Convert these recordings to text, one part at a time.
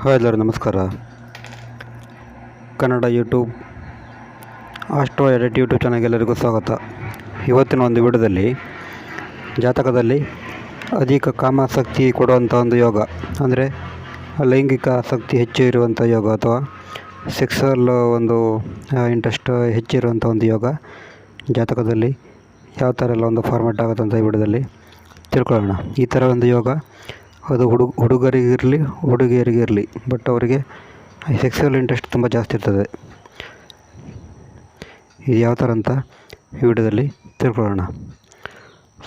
Hi ಎಲ್ಲರೂ, ನಮಸ್ಕಾರ. Kannada YouTube astro edit YouTube ಚಾನಲ್ಗೆ ಎಲ್ಲರಿಗೂ ಸ್ವಾಗತ. ಇವತ್ತಿನ ಒಂದು ವಿಡಿಯೋದಲ್ಲಿ ಜಾತಕದಲ್ಲಿ ಅಧಿಕ ಕಾಮಾಸಕ್ತಿ ಕೊಡುವಂಥ ಒಂದು ಯೋಗ, ಅಂದರೆ ಲೈಂಗಿಕ ಆಸಕ್ತಿ ಹೆಚ್ಚು ಇರುವಂಥ ಯೋಗ ಅಥವಾ ಸೆಕ್ಸಲ್ ಒಂದು ಇಂಟ್ರೆಸ್ಟ್ ಹೆಚ್ಚಿರುವಂಥ ಒಂದು ಯೋಗ ಜಾತಕದಲ್ಲಿ ಯಾವ ಥರ ಎಲ್ಲ ಒಂದು ಫಾರ್ಮೆಟ್ ಆಗುತ್ತೆ ಅಂತ ಈ ವಿಡಿಯೋದಲ್ಲಿ ತಿಳ್ಕೊಳ್ಳೋಣ. ಈ ಥರ ಒಂದು ಯೋಗ ಅದು ಹುಡುಗ ಹುಡುಗರಿಗಿರಲಿ, ಹುಡುಗಿಯರಿಗಿರಲಿ ಬಟ್ ಅವರಿಗೆ ಸೆಕ್ಸುವಲ್ ಇಂಟ್ರೆಸ್ಟ್ ತುಂಬ ಜಾಸ್ತಿ ಇರ್ತದೆ. ಇದು ಯಾವ ಥರ ಅಂತ ಈ ವಿಡಿಯೋದಲ್ಲಿ ತಿಳ್ಕೊಳ್ಳೋಣ.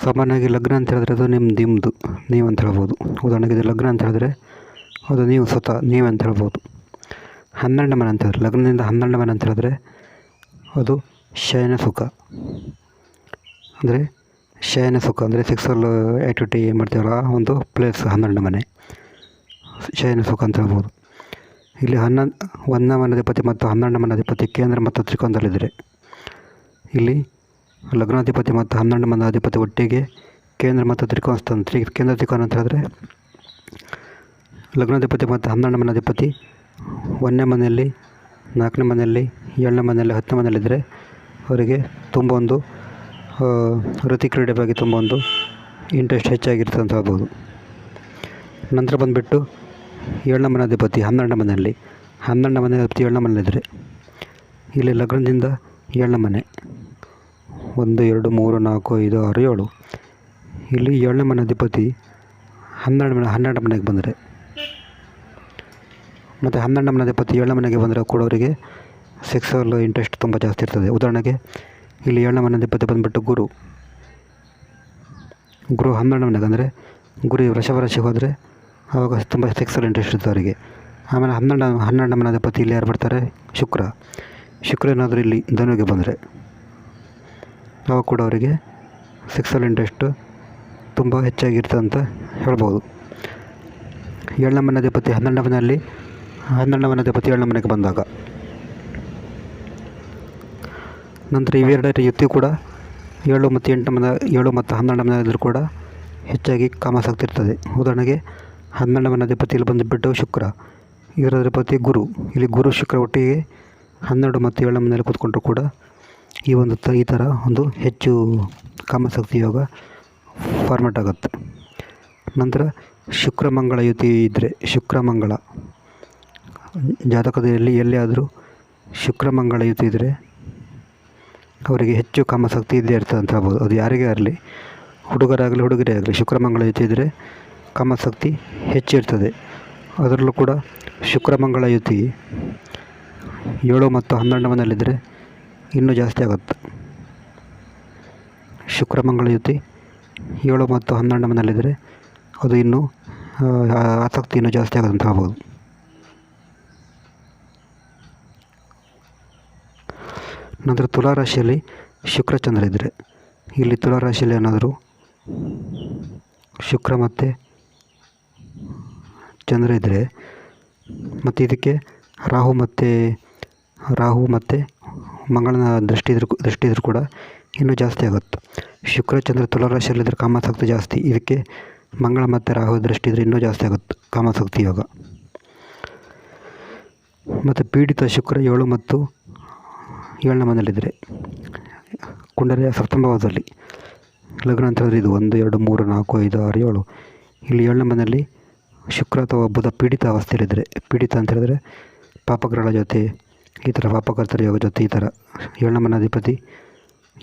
ಸಾಮಾನ್ಯವಾಗಿ ಲಗ್ನ ಅಂತ ಹೇಳಿದ್ರೆ ಅದು ನಿಮ್ಮ ನಿಮ್ಮದು ನೀವು ಅಂತ ಹೇಳ್ಬೋದು. ಉದಾಹರಣೆಗೆ ಇದು ಲಗ್ನ ಅಂತ ಹೇಳಿದ್ರೆ ಅದು ನೀವು ಸ್ವತಃ, ನೀವು ಅಂತ ಹೇಳ್ಬೋದು. ಹನ್ನೆರಡು ಮನೆ ಅಂತ ಹೇಳಿದ್ರೆ, ಲಗ್ನದಿಂದ ಹನ್ನೆರಡು ಮನೆ ಅಂತ ಹೇಳಿದ್ರೆ ಅದು ಶಯನ ಸುಖ. ಅಂದರೆ ಶಯನ ಸುಖ ಅಂದರೆ ಸೆಕ್ಸುವಲ್ ಆ್ಯಕ್ಟಿವಿಟಿ ಏನು ಮಾಡ್ತೀವಲ್ಲ, ಒಂದು ಪ್ಲೇಸ್ ಹನ್ನೆರಡನೇ ಮನೆ. ಶಯನ ಸುಖ ಅಂತ ಹೇಳ್ಬೋದು. ಇಲ್ಲಿ ಹನ್ನೊಂದು, ಒಂದನೇ ಮನಾಧಿಪತಿ ಮತ್ತು ಹನ್ನೆರಡನೇ ಮನಾಧಿಪತಿ ಕೇಂದ್ರ ಮತ್ತು ತ್ರಿಕೋನದಲ್ಲಿದ್ದರೆ. ಇಲ್ಲಿ ಲಗ್ನಾಧಿಪತಿ ಮತ್ತು ಹನ್ನೆರಡು ಮನಾಧಿಪತಿ ಒಟ್ಟಿಗೆ ಕೇಂದ್ರ ಮತ್ತು ತ್ರಿಕೋನ ಸ್ಥಾನ, ತ್ರಿ, ಕೇಂದ್ರ ತ್ರಿಕೋನ ಅಂತ ಹೇಳಿದ್ರೆ, ಲಗ್ನಾಧಿಪತಿ ಮತ್ತು ಹನ್ನೆರಡು ಮನಾಧಿಪತಿ ಒಂದನೇ ಮನೆಯಲ್ಲಿ, ನಾಲ್ಕನೇ ಮನೆಯಲ್ಲಿ, ಏಳನೇ ಮನೆಯಲ್ಲಿ, ಹತ್ತನೇ ಮನೆಯಲ್ಲಿದ್ದರೆ ಅವರಿಗೆ ತುಂಬ ಒಂದು ವೃತ್ತಿ ಕ್ರೀಡೆ ಬಗ್ಗೆ ತುಂಬ ಒಂದು ಇಂಟ್ರೆಸ್ಟ್ ಹೆಚ್ಚಾಗಿರ್ತದೆ ಅಂತ ಹೇಳ್ಬೋದು ನಂತರ ಬಂದುಬಿಟ್ಟು ಏಳನೇ ಅಧಿಪತಿ ಹನ್ನೆರಡನೇ ಮನೆಯಲ್ಲಿ. ಹನ್ನೆರಡನೇ ಮನೆಯಾಧಿಪತಿ ಏಳನೇ ಮನೆಯಲ್ಲಿದ್ದರೆ. ಇಲ್ಲಿ ಲಗ್ನದಿಂದ ಏಳನೇ ಮನೆ. ಒಂದು, ಎರಡು, ಮೂರು, ನಾಲ್ಕು, ಐದು, ಆರು, ಏಳು. ಇಲ್ಲಿ ಏಳನೇ ಮನೆ ಅಧಿಪತಿ ಹನ್ನೆರಡು ಮನೆ ಹನ್ನೆರಡು ಮನೆಗೆ ಬಂದರೆ. ಮತ್ತು ಹನ್ನೆರಡು ಮನೆ ಅಧಿಪತಿ ಏಳನೇ ಮನೆಗೆ ಬಂದರೆ ಕೂಡ ಅವರಿಗೆ ಸೆಕ್ಸುವಲ್ ಇಂಟ್ರೆಸ್ಟ್ ತುಂಬ ಜಾಸ್ತಿ ಇರ್ತದೆ. ಉದಾಹರಣೆಗೆ ಇಲ್ಲಿ ಏಳನೇ ಮನೆ ಅಧಿಪತಿ ಬಂದುಬಿಟ್ಟು ಗುರು. ಗುರು ಹನ್ನೆರಡನೇ ಮನೆಗೆ ಅಂದರೆ ಗುರು ವೃಷಭ ರಾಶಿ ಹೋದರೆ ಆವಾಗ ತುಂಬ ಸೆಕ್ಸಲ್ ಇಂಟ್ರೆಸ್ಟ್ ಇರುತ್ತೆ ಅವರಿಗೆ. ಆಮೇಲೆ ಹನ್ನೆರಡು ಹನ್ನೆರಡನೇ ಮನೆ ಅಧಿಪತಿ ಇಲ್ಲಿ ಯಾರು ಬರ್ತಾರೆ? ಶುಕ್ರ. ಶುಕ್ರ ಏನಾದರೂ ಇಲ್ಲಿ ಧನುವಿಗೆ ಬಂದರೆ ಅವಾಗ ಕೂಡ ಅವರಿಗೆ ಸೆಕ್ಸಲ್ ಇಂಟ್ರೆಸ್ಟು ತುಂಬ ಹೆಚ್ಚಾಗಿರ್ತದೆ ಅಂತ ಹೇಳ್ಬೋದು. ಏಳನೇ ಮನೆ ಅಧಿಪತಿ ಹನ್ನೆರಡನೇ ಮನೆಯಲ್ಲಿ ಹನ್ನೆರಡನೇ ಮನೆ ಅಧಿಪತಿ ಏಳನೇ ಮನೆಗೆ ಬಂದಾಗ. ನಂತರ ಇವೆರಡರ ಯುತಿ ಕೂಡ ಏಳು ಮತ್ತು ಎಂಟು ಮನೆ ಏಳು ಮತ್ತು ಹನ್ನೆರಡು ಇದ್ದರೂ ಕೂಡ ಹೆಚ್ಚಾಗಿ ಕಾಮಸಾಗ್ತಿರ್ತದೆ ಉದಾಹರಣೆಗೆ ಹನ್ನೆರಡು ಮನೆ ಅಧಿಪತಿ ಇಲ್ಲಿ ಬಂದುಬಿಟ್ಟು ಶುಕ್ರ ಇದರ ಅಧಿಪತಿ ಗುರು. ಇಲ್ಲಿ ಗುರು ಶುಕ್ರ ಒಟ್ಟಿಗೆ ಹನ್ನೆರಡು ಮತ್ತು ಏಳನೇ ಮನೆಯಲ್ಲಿ ಕೂತ್ಕೊಂಡ್ರು ಕೂಡ ಈ ಒಂದು ತ, ಈ ಥರ ಒಂದು ಹೆಚ್ಚು ಕಾಮಸಕ್ತಿ ಯೋಗ ಫಾರ್ಮೆಟ್ ಆಗುತ್ತೆ. ನಂತರ ಶುಕ್ರ ಮಂಗಳ ಯುತಿ ಇದ್ದರೆ ಶುಕ್ರ ಮಂಗಳ. ಜಾತಕದಲ್ಲಿ ಎಲ್ಲಿಯಾದರೂ ಶುಕ್ರ ಮಂಗಳ ಯುತಿ ಇದ್ದರೆ ಅವರಿಗೆ ಹೆಚ್ಚು ಕಾಮಾಸಕ್ತಿ ಇದ್ದೇ ಇರ್ತದೆ ಅಂತ ಹೇಳ್ಬೋದು. ಅದು ಯಾರಿಗೇ ಆಗಲಿ, ಹುಡುಗರಾಗಲಿ ಹುಡುಗರೇ ಆಗಲಿ, ಶುಕ್ರಮಂಗಳ ಯುತಿ ಇದ್ದರೆ ಕಾಮಾಸಕ್ತಿ ಹೆಚ್ಚಿರ್ತದೆ ಅದರಲ್ಲೂ ಕೂಡ ಶುಕ್ರಮಂಗಳ ಯುತಿ ಏಳು ಮತ್ತು ಹನ್ನೆರಡು ಮನೆಯಲ್ಲಿದ್ದರೆ ಇನ್ನೂ ಜಾಸ್ತಿ ಆಗುತ್ತೆ. ಶುಕ್ರಮಂಗಳ ಯುತಿ ಏಳು ಮತ್ತು ಹನ್ನೆರಡು ಮನೆಯಲ್ಲಿದ್ದರೆ ಅದು ಇನ್ನೂ ಆಸಕ್ತಿ ಇನ್ನೂ ಜಾಸ್ತಿ ಆಗುತ್ತೆ ಅಂತ ಹೇಳ್ಬೋದು. ನಂತರ ತುಲಾ ರಾಶಿಯಲ್ಲಿ ಶುಕ್ರ ಚಂದ್ರ ಇದ್ದರೆ ಇಲ್ಲಿ ತುಲಾ ರಾಶಿಯಲ್ಲಿ ಏನಾದರೂ ಶುಕ್ರ ಮತ್ತು ಚಂದ್ರ ಇದ್ದರೆ ಮತ್ತು ಇದಕ್ಕೆ ರಾಹು ಮತ್ತು ರಾಹು ಮತ್ತು ಮಂಗಳನ ದೃಷ್ಟಿ ಇದ್ರೂ ದೃಷ್ಟಿ ಇದ್ರೂ ಕೂಡ ಇನ್ನೂ ಜಾಸ್ತಿ ಆಗುತ್ತೆ. ಶುಕ್ರ, ಚಂದ್ರ, ತುಲಾ ರಾಶಿಯಲ್ಲಿದ್ದರೆ ಕಾಮಾಸಕ್ತಿ ಜಾಸ್ತಿ, ಇದಕ್ಕೆ ಮಂಗಳ ಮತ್ತು ರಾಹು ದೃಷ್ಟಿ ಇದ್ದರೆ ಇನ್ನೂ ಜಾಸ್ತಿ ಆಗುತ್ತೆ ಕಾಮಾಸಕ್ತಿ ಯೋಗ. ಮತ್ತು ಪೀಡಿತ ಶುಕ್ರ ಏಳು ಮತ್ತು ಏಳನೇ ಮನೆಯಲ್ಲಿದ್ದರೆ ಕುಂಡಲಿಯ ಸಪ್ತಮಭಾವದಲ್ಲಿ ಲಗ್ನ ಅಂತ ಹೇಳಿದ್ರೆ ಇದು ಒಂದು, ಎರಡು, ಮೂರು, ನಾಲ್ಕು, ಐದು, ಆರು, ಏಳು. ಇಲ್ಲಿ ಏಳನೇ ಮನೆಯಲ್ಲಿ ಶುಕ್ರ ಅಥವಾ ಬುಧ ಪೀಡಿತ ಅವಸ್ಥೆಯಲ್ಲಿದ್ದರೆ, ಪೀಡಿತ ಅಂತ ಹೇಳಿದ್ರೆ ಪಾಪಗ್ರಹಗಳ ಜೊತೆ, ಈ ಥರ ಪಾಪಕರ್ತರ ಯೋಗ ಜೊತೆ ಈ ಥರ ಏಳನೇ ಮನೆ ಅಧಿಪತಿ.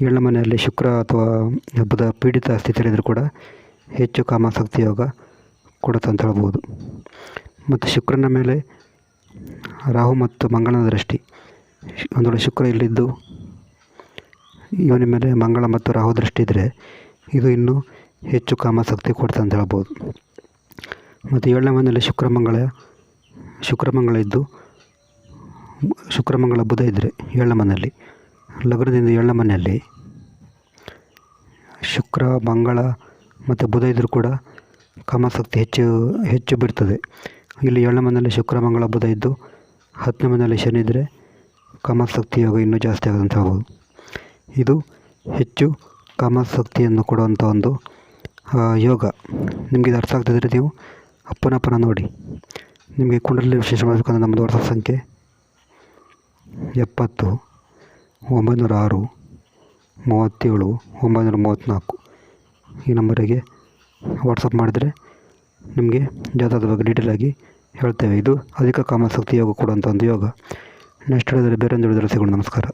ಏಳನೇ ಮನೆಯಲ್ಲಿ ಶುಕ್ರ ಅಥವಾ ಬುಧ ಪೀಡಿತ ಸ್ಥಿತಿಯಲ್ಲಿದ್ದರೂ ಕೂಡ ಹೆಚ್ಚು ಕಾಮಾಸಕ್ತಿ ಯೋಗ ಕೊಡುತ್ತೆ ಅಂತ ಹೇಳ್ಬೋದು. ಮತ್ತು ಶುಕ್ರನ ಮೇಲೆ ರಾಹು ಮತ್ತು ಮಂಗಳನ ದೃಷ್ಟಿ. ಒಂದು ಶುಕ್ರ ಇಲ್ಲಿದ್ದು. ಇವನ ಮೇಲೆ ಮಂಗಳ ಮತ್ತು ರಾಹು ದೃಷ್ಟಿ ಇದ್ದರೆ ಇದು ಇನ್ನೂ ಹೆಚ್ಚು ಕಾಮಾಸಕ್ತಿ ಕೊಡ್ತದೆ ಅಂತ ಹೇಳ್ಬೋದು. ಮತ್ತು ಏಳನೇ ಮನೆಯಲ್ಲಿ ಶುಕ್ರಮಂಗಳ ಶುಕ್ರಮಂಗಳ ಇದ್ದು ಶುಕ್ರಮಂಗಳ ಬುಧ ಇದ್ದರೆ ಏಳನೇ ಮನೆಯಲ್ಲಿ ಲಗ್ನದಿಂದ ಏಳನೇ ಮನೆಯಲ್ಲಿ ಶುಕ್ರ, ಮಂಗಳ ಮತ್ತು ಬುಧ ಇದ್ದರೂ ಕೂಡ ಕಾಮಾಸಕ್ತಿ ಹೆಚ್ಚು ಹೆಚ್ಚು ಬಿಡ್ತದೆ ಇಲ್ಲಿ ಏಳನೇ ಮನೆಯಲ್ಲಿ ಶುಕ್ರ, ಮಂಗಳ, ಬುಧ ಇದ್ದು ಹತ್ತನೇ ಮನೆಯಲ್ಲಿ ಶನಿ ಇದ್ದರೆ ಕಾಮಾಸಕ್ತಿ ಯೋಗ ಇನ್ನೂ ಜಾಸ್ತಿ ಆಗುತ್ತೆ ಅಂತ ಹೇಳ್ಬೋದು. ಇದು ಹೆಚ್ಚು ಕಾಮಾಸಕ್ತಿಯನ್ನು ಕೊಡುವಂಥ ಒಂದು ಯೋಗ. ನಿಮಗೆ ಇದು ಅರ್ಥ ಆಗ್ತಿದ್ರೆ ನೀವು ಅಪ್ಪನಪ್ಪನ ನೋಡಿ. ನಿಮಗೆ ಕುಂಡಲಿ ವಿಶೇಷ ಮಾಡಬೇಕಂದ್ರೆ ನಮ್ಮದು ವರ್ಷ ಸಂಖ್ಯೆ ಎಪ್ಪತ್ತು, ಒಂಬೈನೂರ ಆರು, ಮೂವತ್ತೇಳು, ಒಂಬೈನೂರ ಮೂವತ್ತ್ನಾಲ್ಕು. ಈ ನಂಬರಿಗೆ ವಾಟ್ಸಪ್ ಮಾಡಿದರೆ ನಿಮಗೆ ಜಾತಕದ ಬಗ್ಗೆ ಡೀಟೇಲಾಗಿ ಹೇಳ್ತೇವೆ. ಇದು ಅಧಿಕ ಕಾಮಶಕ್ತಿ ಯೋಗ ಕೊಡುವಂಥ ಒಂದು ಯೋಗ. ನೆಕ್ಸ್ಟ್ ಹೇಳಿದರೆ ಬೇರೆ ಒಂದು ಹೇಳಿದರೆ ಸಿಗೋಣ. ನಮಸ್ಕಾರ.